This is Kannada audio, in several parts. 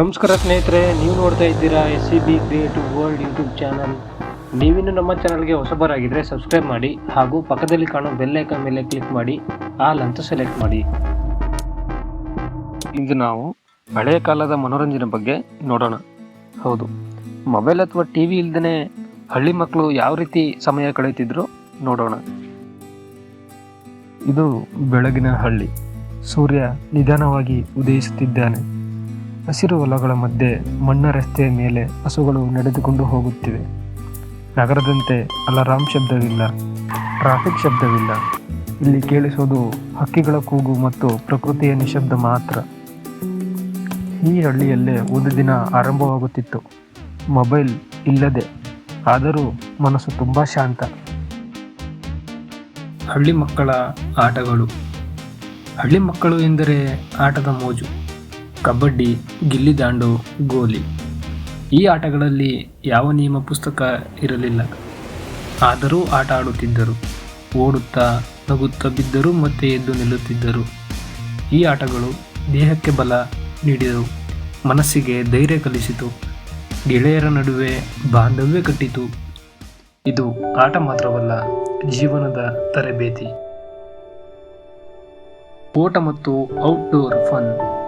ನಮಸ್ಕಾರ ಸ್ನೇಹಿತರೆ, ನೀವು ನೋಡ್ತಾ ಇದ್ದೀರಾ S C B creative world YouTube channel ನೀವಿನ್ನು ನಮ್ಮ ಚಾನಲ್ಗೆ ಹೊಸಬರಾಗಿದ್ದರೆ ಸಬ್ಸ್ಕ್ರೈಬ್ ಮಾಡಿ ಹಾಗೂ ಪಕ್ಕದಲ್ಲಿ ಕಾಣೋ ಬೆಲ್ ಐಕಾನ್ ಮೇಲೆ ಕ್ಲಿಕ್ ಮಾಡಿ ಆಲ್ ಅಂತ ಸೆಲೆಕ್ಟ್ ಮಾಡಿ. ಇಂದು ನಾವು ಹಳೆಯ ಕಾಲದ ಮನೋರಂಜನೆ ಬಗ್ಗೆ ನೋಡೋಣ. ಹೌದು ಮೊಬೈಲ್ ಅಥವಾ ಟಿ ವಿ ಇಲ್ದೇ ಹಳ್ಳಿ ಮಕ್ಕಳು ಯಾವ ರೀತಿ ಸಮಯ ಕಳೆಯುತ್ತಿದ್ರು ನೋಡೋಣ. ಇದು ಬೆಳಗಿನ ಹಳ್ಳಿ. ಸೂರ್ಯ ನಿಧಾನವಾಗಿ ಉದಯಿಸುತ್ತಿದ್ದಾನೆ. ಹಸಿರು ಹೊಲಗಳ ಮಧ್ಯೆ ಮಣ್ಣ ರಸ್ತೆಯ ಮೇಲೆ ಹಸುಗಳು ನಡೆದುಕೊಂಡು ಹೋಗುತ್ತಿವೆ. ನಗರದಂತೆ ಅಲಾರಾಮ್ ಶಬ್ದವಿಲ್ಲ, ಟ್ರಾಫಿಕ್ ಶಬ್ದವಿಲ್ಲ. ಇಲ್ಲಿ ಕೇಳಿಸೋದು ಹಕ್ಕಿಗಳ ಕೂಗು ಮತ್ತು ಪ್ರಕೃತಿಯ ನಿಶಬ್ದ ಮಾತ್ರ. ಈ ಹಳ್ಳಿಯಲ್ಲೇ ಒಂದು ದಿನ ಆರಂಭವಾಗುತ್ತಿತ್ತು. ಮೊಬೈಲ್ ಇಲ್ಲದೆ, ಆದರೂ ಮನಸ್ಸು ತುಂಬ ಶಾಂತ. ಹಳ್ಳಿ ಮಕ್ಕಳ ಆಟಗಳು. ಹಳ್ಳಿ ಮಕ್ಕಳು ಎಂದರೆ ಆಟದ ಮೋಜು. ಕಬಡ್ಡಿ ಗಿಲ್ಲಿದಾಂಡು ಗೋಲಿ. ಈ ಆಟಗಳಲ್ಲಿ ಯಾವ ನಿಯಮ ಪುಸ್ತಕ ಇರಲಿಲ್ಲ. ಆದರೂ ಆಟ ಆಡುತ್ತಿದ್ದರು. ಓಡುತ್ತಾ, ನಗುತ್ತಾ ಬಿದ್ದರು ಮತ್ತೆ ಎದ್ದು ನಿಲ್ಲುತ್ತಿದ್ದರು. ಈ ಆಟಗಳು ದೇಹಕ್ಕೆ ಬಲ ನೀಡಿದವು. ಮನಸ್ಸಿಗೆ ಧೈರ್ಯ ಕಲಿಸಿತು. ಗೆಳೆಯರ ನಡುವೆ ಬಾಂಧವ್ಯ ಕಟ್ಟಿತು. ಇದು ಆಟ ಮಾತ್ರವಲ್ಲ, ಜೀವನದ ತರಬೇತಿ. ಓಟ ಮತ್ತು ಔಟ್ಡೋರ್ ಫನ್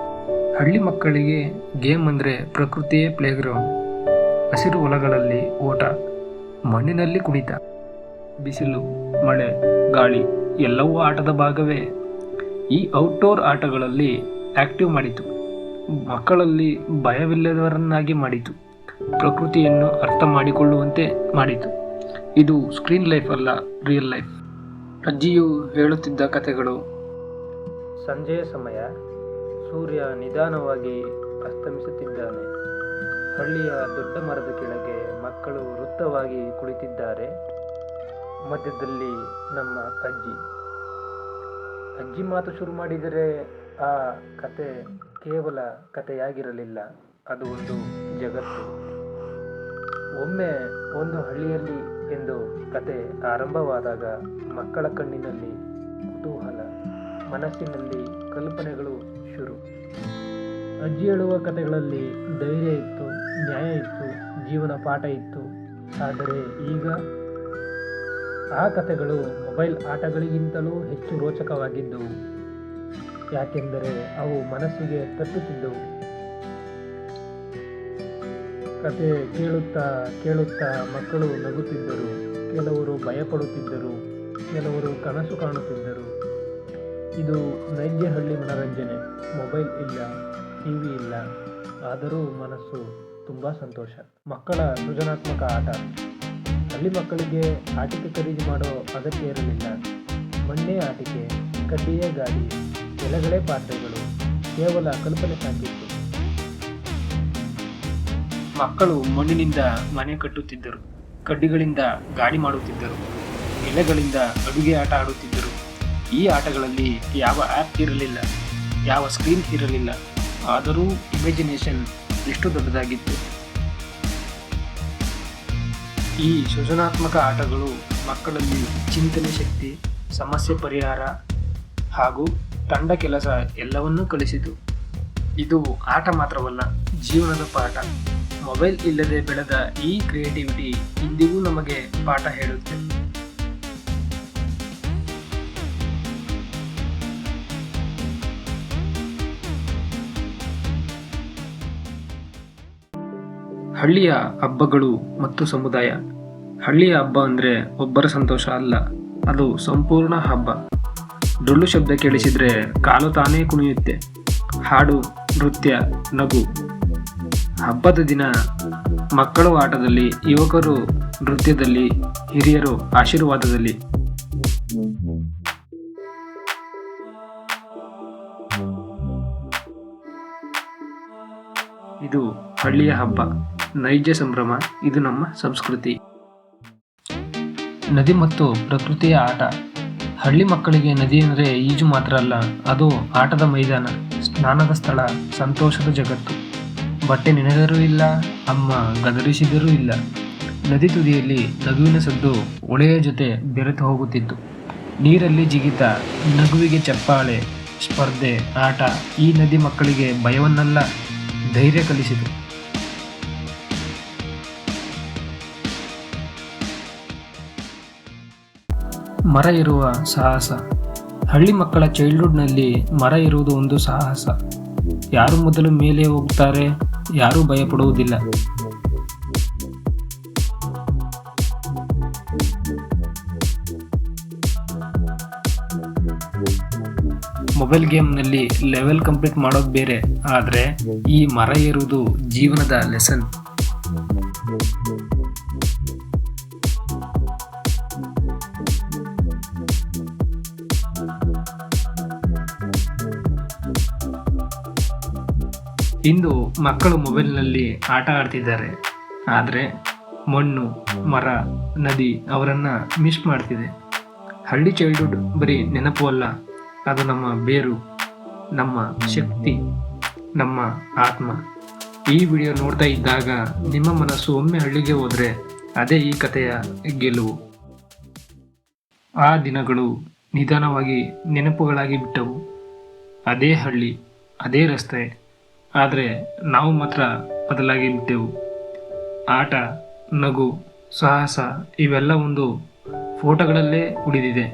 ಹಳ್ಳಿ ಮಕ್ಕಳಿಗೆ ಗೇಮ್ ಅಂದರೆ ಪ್ರಕೃತಿಯೇ ಪ್ಲೇಗ್ರೌಂಡ್. ಹಸಿರು ಹೊಲಗಳಲ್ಲಿ ಓಟ, ಮಣ್ಣಿನಲ್ಲಿ ಕುಣಿತ, ಬಿಸಿಲು, ಮಳೆ, ಗಾಳಿ ಎಲ್ಲವೂ ಆಟದ ಭಾಗವೇ. ಈ ಔಟ್ಡೋರ್ ಆಟಗಳಲ್ಲಿ ಆಕ್ಟಿವ್ ಮಾಡಿತು. ಮಕ್ಕಳಲ್ಲಿ ಭಯವಿಲ್ಲದವರನ್ನಾಗಿ ಮಾಡಿತು. ಪ್ರಕೃತಿಯನ್ನು ಅರ್ಥ ಮಾಡಿಕೊಳ್ಳುವಂತೆ ಮಾಡಿತು. ಇದು ಸ್ಕ್ರೀನ್ ಲೈಫ್ ಅಲ್ಲ, ರಿಯಲ್ ಲೈಫ್. ಅಜ್ಜಿಯು ಹೇಳುತ್ತಿದ್ದ ಕಥೆಗಳು. ಸಂಜೆಯ ಸಮಯ. ಸೂರ್ಯ ನಿಧಾನವಾಗಿ ಅಸ್ತಮಿಸುತ್ತಿದ್ದಾನೆ. ಹಳ್ಳಿಯ ದೊಡ್ಡ ಮರದ ಕೆಳಗೆ ಮಕ್ಕಳು ವೃತ್ತವಾಗಿ ಕುಳಿತಿದ್ದಾರೆ. ಮಧ್ಯದಲ್ಲಿ ನಮ್ಮ ಅಜ್ಜಿ. ಅಜ್ಜಿ ಮಾತು ಶುರು ಮಾಡಿದರೆ ಆ ಕತೆ ಕೇವಲ ಕಥೆಯಾಗಿರಲಿಲ್ಲ. ಅದು ಒಂದು ಜಗತ್ತು. ಒಮ್ಮೆ ಒಂದು ಹಳ್ಳಿಯಲ್ಲಿ ಎಂದು ಕತೆ ಆರಂಭವಾದಾಗ ಮಕ್ಕಳ ಕಣ್ಣಿನಲ್ಲಿ ಕುತೂಹಲ, ಮನಸ್ಸಿನಲ್ಲಿ ಕಲ್ಪನೆಗಳು ಶುರು. ಅಜ್ಜಿ ಹೇಳುವ ಕಥೆಗಳಲ್ಲಿ ಧೈರ್ಯ ಇತ್ತು, ನ್ಯಾಯ ಇತ್ತು, ಜೀವನ ಪಾಠ ಇತ್ತು. ಆದರೆ ಈಗ ಆ ಕಥೆಗಳು ಮೊಬೈಲ್ ಆಟಗಳಿಗಿಂತಲೂ ಹೆಚ್ಚು ರೋಚಕವಾಗಿದ್ದವು. ಯಾಕೆಂದರೆ ಅವು ಮನಸ್ಸಿಗೆ ತಟ್ಟುತ್ತಿದ್ದವು. ಕತೆ ಕೇಳುತ್ತಾ ಕೇಳುತ್ತಾ ಮಕ್ಕಳು ನಗುತ್ತಿದ್ದರು. ಕೆಲವರು ಭಯಪಡುತ್ತಿದ್ದರು. ಕೆಲವರು ಕನಸು ಕಾಣುತ್ತಿದ್ದರು. ಇದು ನೈಜ ಹಳ್ಳಿ ಮನರಂಜನೆ. ಮೊಬೈಲ್ ಇಲ್ಲ, ಟಿವಿ ಇಲ್ಲ, ಆದರೂ ಮನಸ್ಸು ತುಂಬ ಸಂತೋಷ. ಮಕ್ಕಳ ಸೃಜನಾತ್ಮಕ ಆಟ. ಹಳ್ಳಿ ಮಕ್ಕಳಿಗೆ ಆಟಿಕೆ ಖರೀದಿ ಮಾಡೋ ಅಗತ್ಯ ಇರಲಿಲ್ಲ. ಮಣ್ಣೇ ಆಟಿಕೆ, ಕಡ್ಡಿಯೇ ಗಾಡಿ, ಎಲೆಗಳೇ ಪಾತ್ರೆಗಳು, ಕೇವಲ ಕಲ್ಪನೆ ಸಾಕಿತ್ತು. ಮಕ್ಕಳು ಮಣ್ಣಿನಿಂದ ಮನೆ ಕಟ್ಟುತ್ತಿದ್ದರು, ಕಡ್ಡಿಗಳಿಂದ ಗಾಡಿ ಮಾಡುತ್ತಿದ್ದರು, ಎಲೆಗಳಿಂದ ಅಡುಗೆ ಆಟ ಆಡುತ್ತಿದ್ದರು. ಈ ಆಟಗಳಲ್ಲಿ ಯಾವ ಆ್ಯಪ್ ಇರಲಿಲ್ಲ, ಯಾವ ಸ್ಕ್ರೀನ್ ಇರಲಿಲ್ಲ, ಆದರೂ ಇಮ್ಯಾಜಿನೇಷನ್ ಎಷ್ಟು ದೊಡ್ಡದಾಗಿತ್ತು. ಈ ಸೃಜನಾತ್ಮಕ ಆಟಗಳು ಮಕ್ಕಳಲ್ಲಿ ಚಿಂತನೆ ಶಕ್ತಿ, ಸಮಸ್ಯೆ ಪರಿಹಾರ ಹಾಗೂ ತಂಡ ಕೆಲಸ ಎಲ್ಲವನ್ನೂ ಕಲಿಸಿತು. ಇದು ಆಟ ಮಾತ್ರವಲ್ಲ, ಜೀವನದ ಪಾಠ. ಮೊಬೈಲ್ ಇಲ್ಲದೆ ಬೆಳೆದ ಈ ಕ್ರಿಯೇಟಿವಿಟಿ ಇಂದಿಗೂ ನಮಗೆ ಪಾಠ ಹೇಳುತ್ತೆ. ಹಳ್ಳಿಯ ಹಬ್ಬಗಳು ಮತ್ತು ಸಮುದಾಯ. ಹಳ್ಳಿಯ ಹಬ್ಬ ಅಂದರೆ ಒಬ್ಬರ ಸಂತೋಷ ಅಲ್ಲ, ಅದು ಸಂಪೂರ್ಣ ಹಬ್ಬ. ಡೊಳ್ಳು ಶಬ್ದ ಕೇಳಿಸಿದ್ರೆ ಕಾಲು ತಾನೇ ಕುಣಿಯುತ್ತೆ. ಹಾಡು, ನೃತ್ಯ, ನಗು. ಹಬ್ಬದ ದಿನ ಮಕ್ಕಳು ಆಟದಲ್ಲಿ, ಯುವಕರು ನೃತ್ಯದಲ್ಲಿ, ಹಿರಿಯರು ಆಶೀರ್ವಾದದಲ್ಲಿ. ಇದು ಹಳ್ಳಿಯ ಹಬ್ಬ. ನೈಜ ಸಂಭ್ರಮ, ಇದು ನಮ್ಮ ಸಂಸ್ಕೃತಿ. ನದಿ ಮತ್ತು ಪ್ರಕೃತಿಯ ಆಟ. ಹಳ್ಳಿ ಮಕ್ಕಳಿಗೆ ನದಿ ಅಂದರೆ ಈಜು ಮಾತ್ರ ಅಲ್ಲ, ಅದು ಆಟದ ಮೈದಾನ, ಸ್ನಾನದ ಸ್ಥಳ, ಸಂತೋಷದ ಜಗತ್ತು. ಬಟ್ಟೆ ನೆನೆದರೂ ಇಲ್ಲ, ಅಮ್ಮ ಗದರಿಸಿದರೂ ಇಲ್ಲ. ನದಿ ತುದಿಯಲ್ಲಿ ನಗುವಿನ ಸದ್ದು ಒಳೆಯ ಜೊತೆ ಬೆರೆತು ಹೋಗುತ್ತಿತ್ತು. ನೀರಲ್ಲಿ ಜಿಗಿತ, ನಗುವಿಗೆ ಚಪ್ಪಾಳೆ, ಸ್ಪರ್ಧೆ, ಆಟ ಈ ನದಿ ಮಕ್ಕಳಿಗೆ ಭಯವನ್ನಲ್ಲ, ಧೈರ್ಯ ಕಲಿಸಿತು. ಮರ ಇರುವ ಸಾಹಸ. ಹಳ್ಳಿ ಮಕ್ಕಳ ಚೈಲ್ಡ್ಹುಡ್ನಲ್ಲಿ ಮರ ಇರುವುದು ಒಂದು ಸಾಹಸ. ಯಾರು ಮೊದಲು ಮೇಲೆ ಹೋಗ್ತಾರೆ, ಯಾರೂ ಭಯಪಡುವುದಿಲ್ಲ. ಮೊಬೈಲ್ ಗೇಮ್ನಲ್ಲಿ ಲೆವೆಲ್ ಕಂಪ್ಲೀಟ್ ಮಾಡೋದು ಬೇರೆ, ಆದರೆ ಈ ಮರ ಇರುವುದು ಜೀವನದ ಲೆಸನ್ ಇಂದು ಮಕ್ಕಳು ಮೊಬೈಲ್ನಲ್ಲಿ ಆಟ ಆಡ್ತಿದ್ದಾರೆ. ಆದರೆ ಮಣ್ಣು, ಮರ, ನದಿ ಅವರನ್ನು ಮಿಸ್ ಮಾಡ್ತಿದೆ. ಹಳ್ಳಿ ಚೈಲ್ಡ್ಹುಡ್ ಬರೀ ನೆನಪು ಅಲ್ಲ, ಅದು ನಮ್ಮ ಬೇರು, ನಮ್ಮ ಶಕ್ತಿ, ನಮ್ಮ ಆತ್ಮ. ಈ ವಿಡಿಯೋ ನೋಡ್ತಾ ಇದ್ದಾಗ ನಿಮ್ಮ ಮನಸ್ಸು ಒಮ್ಮೆ ಹಳ್ಳಿಗೆ ಹೋದರೆ ಅದೇ ಈ ಕಥೆಯ ಗೆಲುವು. ಆ ದಿನಗಳು ನಿಧಾನವಾಗಿ ನೆನಪುಗಳಾಗಿ ಬಿಟ್ಟವು. ಅದೇ ಹಳ್ಳಿ, ಅದೇ ರಸ್ತೆ ಆದರೆ ನಾವು ಮಾತ್ರ ಬದಲಾಗಿ ಬಿಟ್ಟೆವು ಆಟ, ನಗು, ಸಾಹಸ ಇವೆಲ್ಲ ಒಂದು ಫೋಟೋಗಳಲ್ಲೇ ಉಳಿದಿದೆ.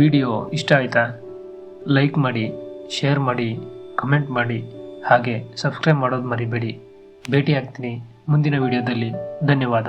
ವಿಡಿಯೋ ಇಷ್ಟ ಆಯ್ತಾ? ಲೈಕ್ ಮಾಡಿ, ಶೇರ್ ಮಾಡಿ, ಕಮೆಂಟ್ ಮಾಡಿ, ಹಾಗೆ ಸಬ್ಸ್ಕ್ರೈಬ್ ಮಾಡೋದು ಮರಿಬೇಡಿ. ಭೇಟಿಯಾಗ್ತೀನಿ ಮುಂದಿನ ವಿಡಿಯೋದಲ್ಲಿ. ಧನ್ಯವಾದ.